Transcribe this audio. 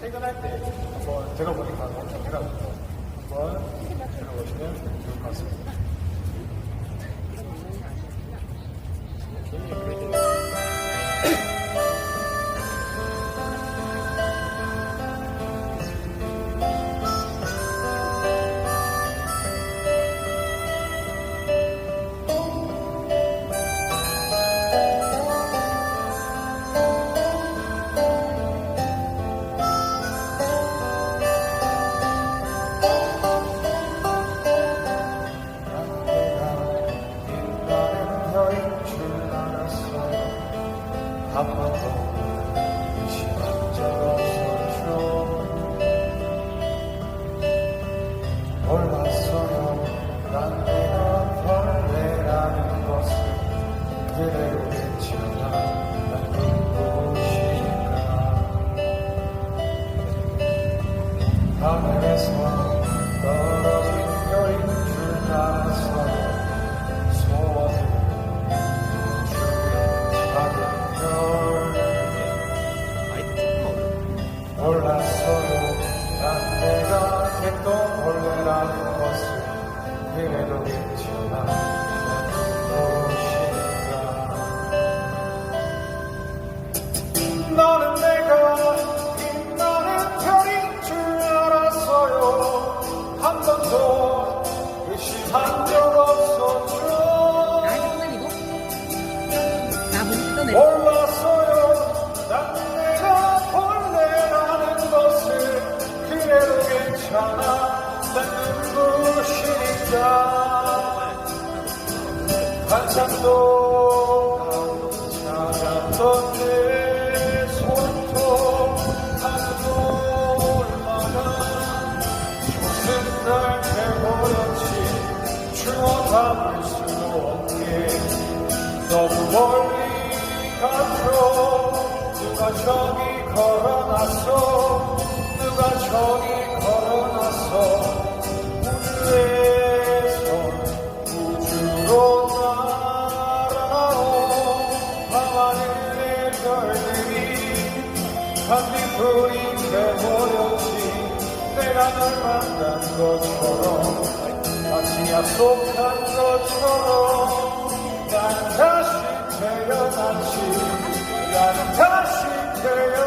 퇴근할 때 한번 들어보니까 엄청 해가지고 한번 들어보시면 좋을 것 같습니다. 그대로 끊어. 몰랐어요. 난 내가 벌레라는 것을 그래도 괜찮아. 난 눈부시니까. 한참도 찾았던 내 손톱 하늘로 올라가 무슨 날 해보였지. 추억 담을 수 없게. 너무 의 별들이 반딧불이 돼버렸지. 내가 널 만난 것처럼 마치 약속한 것처럼 난 다시 태어났지. 나는 다시 태어났지